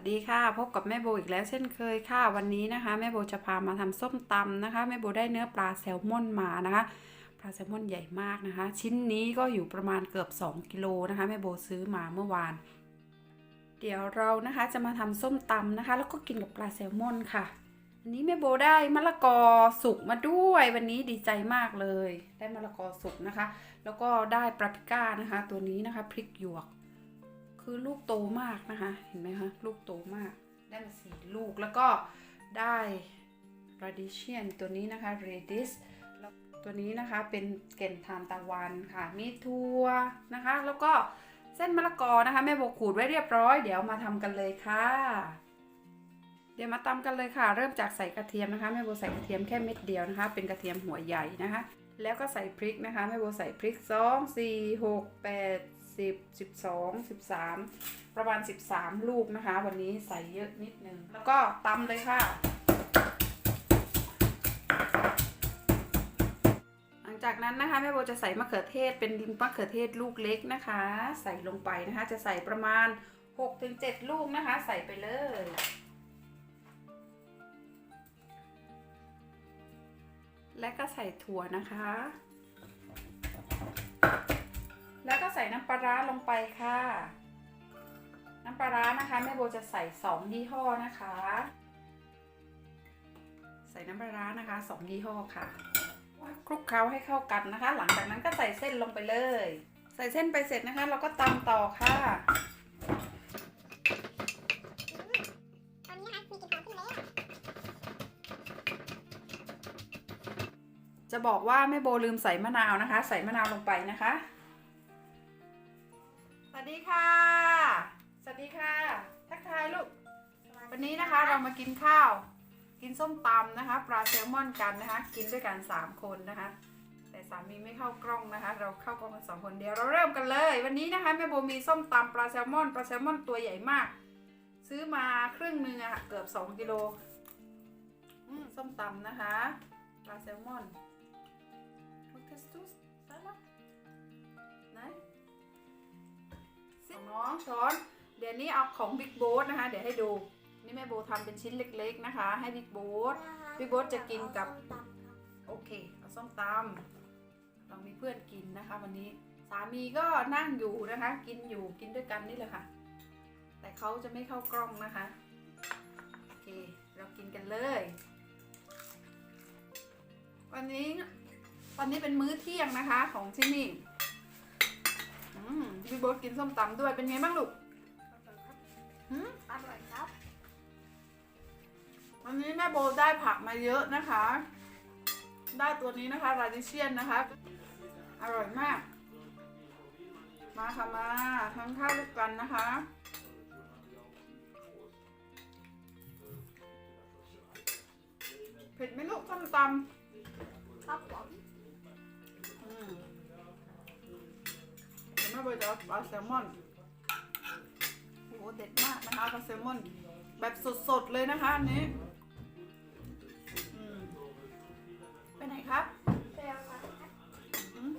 วัสดีค่ะ พบกับแม่โบอีกแล้วเช่นเคยค่ะ วันนี้นะคะ แม่โบจะพามาทำส้มตำนะคะ แม่โบได้เนื้อปลาแซลมอนมานะคะ ปลาแซลมอนใหญ่มากนะคะ ชิ้นนี้ก็อยู่ประมาณเกือบ 2 กิโลนะคะ แม่โบซื้อมาเมื่อวาน เดี๋ยวเรานะคะจะมาทำส้มตำนะคะ แล้วก็กินกับปลาแซลมอนค่ะ อันนี้แม่โบได้มะละกอสุกมาด้วยวันนี้ดีใจมากเลย ได้มะละกอสุกนะคะ แล้วก็ได้ปาปริก้านะคะ ตัวนี้นะคะพริกหยวก คือลูกโตมากนะคะ เห็นไหมคะลูกโตมาก ได้มาสี่ลูกแล้วก็ได้ radishian ตัวนี้นะคะ redis แล้วตัวนี้นะคะเป็นเก่นทานตะวันค่ะ มีถั่วนะคะ แล้วก็เส้นมะละกอนะคะแม่โบขูดไว้เรียบร้อย เดี๋ยวมาทำกันเลยค่ะ เดี๋ยวมาตำกันเลยค่ะ เริ่มจากใส่กระเทียมนะคะแม่โบใส่กระเทียมแค่เม็ดเดียวนะคะ เป็นกระเทียมหัวใหญ่นะคะ แล้วก็ใส่พริกนะคะแม่โบใส่พริกสองสี่หกแปด สิบสิบสองสิบสามประมาณสิบสามลูกนะคะ วันนี้ใส่เยอะนิดนึง แล้วก็ตำเลยค่ะ หลังจากนั้นนะคะแม่โบจะใส่มะเขือเทศเป็นมะเขือเทศลูกเล็กนะคะ ใส่ลงไปนะคะ จะใส่ประมาณ6-7ลูกนะคะ ใส่ไปเลยและก็ใส่ถั่วนะคะ แล้วก็ใส่น้ำปลาร้าลงไปค่ะ น้ำปลาร้านะคะแม่โบจะใส่สองยี่ห้อนะคะ ใส่น้ำปลาร้านะคะสองยี่ห้อค่ะคลุกเคล้าให้เข้ากันนะคะ หลังจากนั้นก็ใส่เส้นลงไปเลย ใส่เส้นไปเสร็จนะคะ เราก็ตำต่อค่ะตอนนี้นะคะมีกินหอมขึ้นแล้วจะบอกว่าแม่โบลืมใส่มะนาวนะคะ ใส่มะนาวลงไปนะคะ วัสดีค่ะ สวัสดีค่ะ ทักทายลูก วันนี้นะคะเรามากินข้าว กินส้มตำนะคะ ปลาแซลมอนกันนะคะ กินด้วยกัน3คนนะคะ แต่สามีไม่เข้ากล้องนะคะ เราเข้ากล้องกันสองคนเดียว เราเริ่มกันเลย วันนี้นะคะแม่โบมีส้มตำปลาแซลมอน ปลาแซลมอนตัวใหญ่มาก ซื้อมาครึ่งหนึงอะค่ะเกือบ2กิโลอืมส้มตำนะคะ ปลาแซลมอน Vad kastar du? Snälla. Nej. ของน้องช้อน เดี๋ยวนี้เอาของบิ๊กโบ๊ทนะคะ เดี๋ยวให้ดู นี่แม่โบทำเป็นชิ้นเล็ก ๆนะคะ ให้บิ๊กโบ๊ทพี่โบ๊ทจะกินกับโอเคเอาส้มตำเรามีเพื่อนกินนะคะ วันนี้สามีก็นั่งอยู่นะคะ กินอยู่กินด้วยกันนี่แหละค่ะ แต่เขาจะไม่เข้ากล้องนะคะโอเค เรากินกันเลย วันนี้วันนี้เป็นมื้อเที่ยงนะคะของที่นี่ อืมพี่โบ๊ทกินส้มตำด้วยเป็นไงบ้างลูกหืมอร่อยครับวันนี้แม่โบได้ผักมาเยอะนะคะ ได้ตัวนี้นะคะราดิเชียนนะคะ อร่อยมาก มาค่ะมาทานข้าวด้วยกันนะคะเผ็ดไหมลูกส้มตำครับผม ม่โบจะเอาปลาแซลมอนโอ้โหเด็ดมากนะคะปลาแซลมอน แบบสดๆเลยนะคะอันนี้อืมไปไหนครับเปรี้ยวครับอืม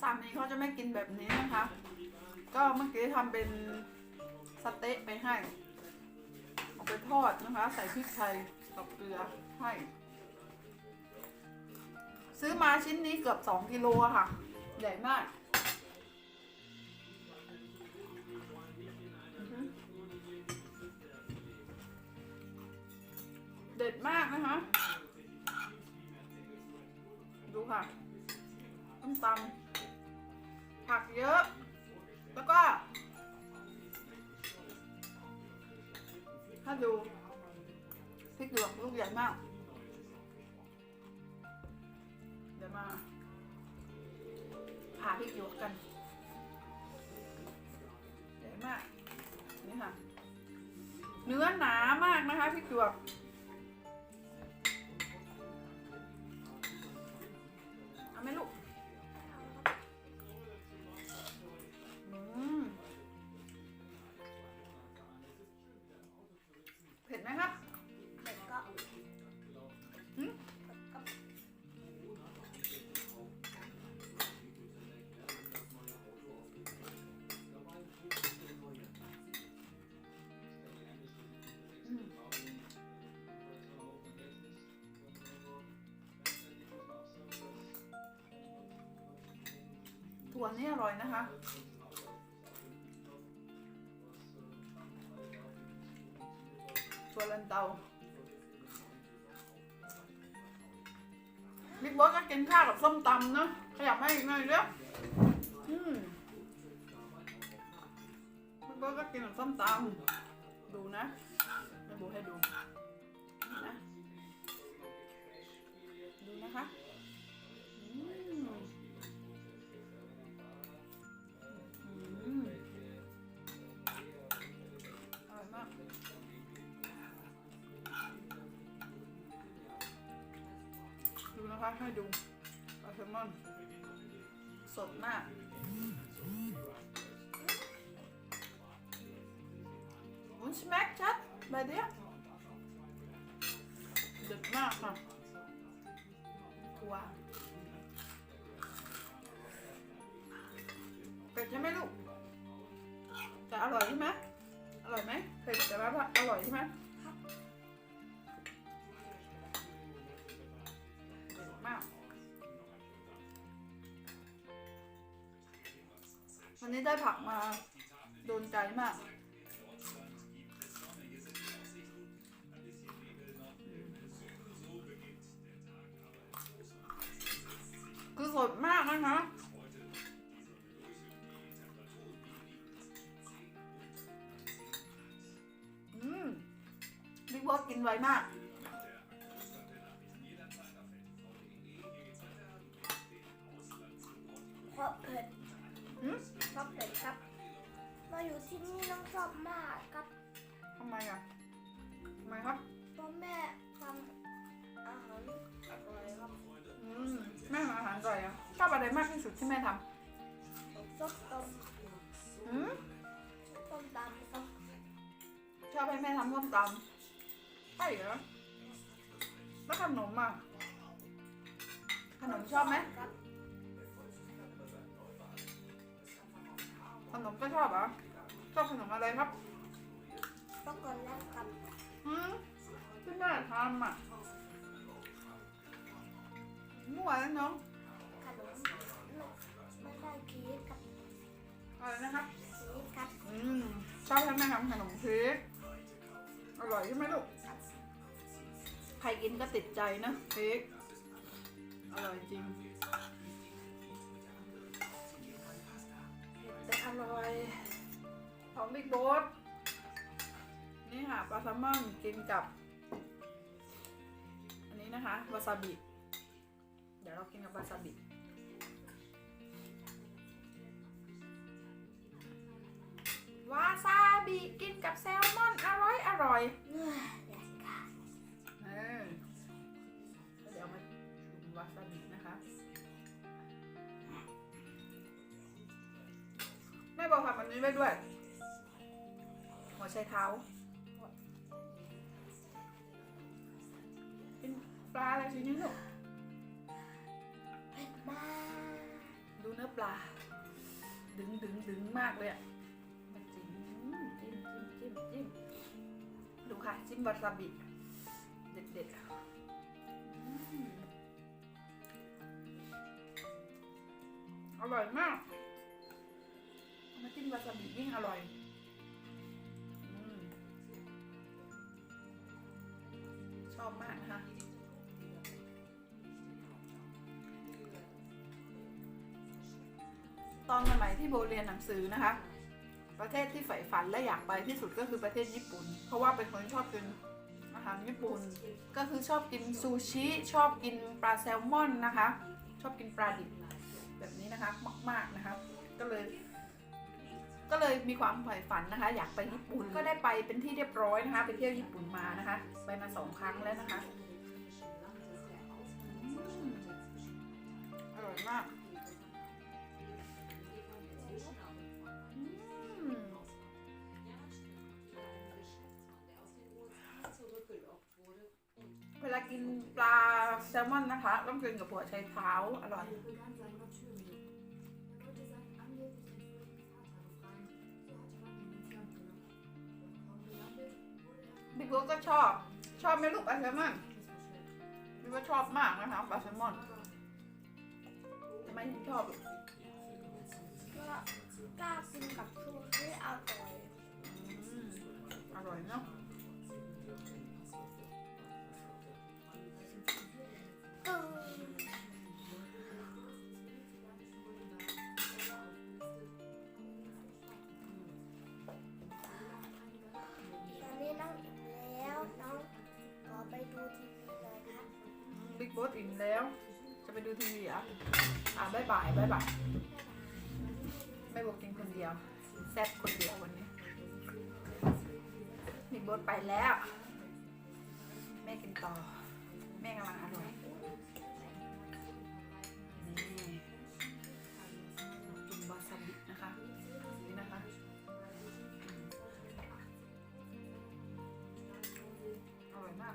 สามีเขาจะไม่กินแบบนี้นะคะ ก็เมื่อกี้ทำเป็นสเต๊ะไปให้เอาไปทอดนะคะ ใส่พริกไทยกับเกลือให้ ซื้อมาชิ้นนี้เกือบ 2 กิโลค่ะ ใหญ่มากเด็ดมากนะคะ ดูค่ะต้มตำผักเยอะ แล้วก็ถ้าดูพริกหยวกลูกใหญ่มาก เดี๋ยวมาผ่าพริกหยวกกัน ใหญ่มาก นี่ค่ะ เนื้อหนามากนะคะพริกหยวก วนี่อร่อยนะคะ ถั่วลันเตาบิ๊กบอสก็กินข้าวกับส้มตำเนอะขยับให้อีกหน่อยเร็วอืมบิ๊กบอสก็กินกับส้มตำดูนะ ดูนะคะให้ดูปลาแซลมอนสดมาก Und schmeckt hat bei dir? เด็ดมากค่ะถั่วเป็ดใช่ไหมลูกแต่อร่อยใช่ไหมอร่อยไหมเผ็ดแต่ว่าอร่อยใช่ไหม วันนี้ได้ผักมาโดนใจมาก คือสดมากนะคะอืมบิ๊กบอสกินไวมากเพราะเผ็ด มาอยู่ที่นี่น้องชอบมากครับทำไมอะทำไมครับ เพราะแม่ทำอาหารอร่อยครับอืมแม่ทำอาหารอร่อยอะชอบอะไรมากที่สุดที่แม่ทส้มตำอืมำส้มตำครับชอบให้แม่ทำส้มตำใช่เหรอแล้วขนมอะขนมชอบไหมครับขนมก็ชอบเหรอ ชอบขนมอะไรครับช็อกโกแลตครับอืมที่แม่ทำอะมั่วแล้วน้องขนมไม่ได้ชีสครับอะไรนะครับชีสครับอืมชอบให้แม่ทำขนมเค้กอร่อยใช่ไหมลูกใครกินก็ติดใจนะเค้กอร่อยจริง บิ๊กโบ๊ทนี่ค่ะปลาแซลมอนกินกับ อันนี้นะคะวาซาบิ เดี๋ยวเรากินกับวาซาบิวาซาบิกินกับแซลมอนอร่อยอร่อยเอแหลกค่ะเอเดี๋ยวมาดูวาซาบินะคะแม่บอกทำอันนี้ไว้ด้วย วไชเท้า เป็นปลาอะไรชนิดลูกเผ็ดมากดูเนื้อปลา ดึงดึงดึงมากเลยอะมาจิ้มจิ้มจิ้มจิ้มจิ้มดูค่ะ จิ้มวาซาบิ เด็ดเด็ดๆอืมอร่อยมากเอามาจิ้มวาซาบิยิ่งอร่อย อบมากนะคะตอนสมัยที่โบเรียนหนังสือนะคะ ประเทศที่ใฝ่ฝันและอยากไปที่สุดก็คือประเทศญี่ปุ่น เพราะว่าเป็นคนชอบกินอาหารญี่ปุ่น ก็คือชอบกินซูชิ ชอบกินปลาแซลมอนนะคะ ชอบกินปลาดิบแบบนี้นะคะ มาก ๆนะคะ ก็เลย ก็เลยมีความใฝ่ฝันนะคะ อยากไปญี่ปุ่นก็ได้ไปเป็นที่เรียบร้อยนะคะ ไปเที่ยวญี่ปุ่นมานะคะ ไปมาสองครั้งแล้วนะคะอืมอร่อยมากอืมเวลากินปลาแซลมอนนะคะ ต้องกินกับหัวไชเท้าอร่อย บิ๊กโบ๊ทก็ชอบ ชอบไหมลูกปลาแซลมอนบิ๊กก็ชอบมากนะคะปลาแซลมอนทำไมถึงชอบลูกก็กล้ากินกับชูที่อร่อยอืมอร่อยเนาะ บิ๊กบอสอิ่มแล้ว จะไปดูทีวีอะอะบายบายบายบายไม่บอกกินคนเดียว แซ่บคนเดียววันนี้บิ๊กบอสไปแล้ว แม่กินต่อ แม่กำลังอร่อยนี่กินวาซาบินะคะนี่นะคะอร่อยมาก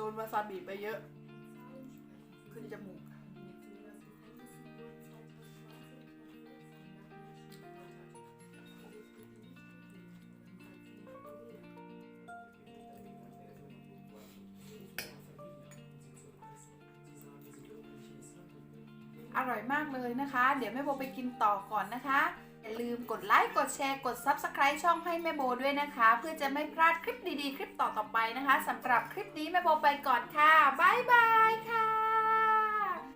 ดนวาซาบิไปเยอะ ขึ้นจมูก อร่อยมากเลยนะคะ เดี๋ยวแม่โบไปกินต่อก่อนนะคะ อย่าลืมกดไลค์ กดแชร์ กด Subscribe ช่องให้แม่โบด้วยนะคะ เพื่อจะไม่พลาดคลิปดีๆ คลิปต่อๆไปนะคะสำหรับคลิปนี้แม่โบไปก่อนค่ะ บ๊ายบายค่ะ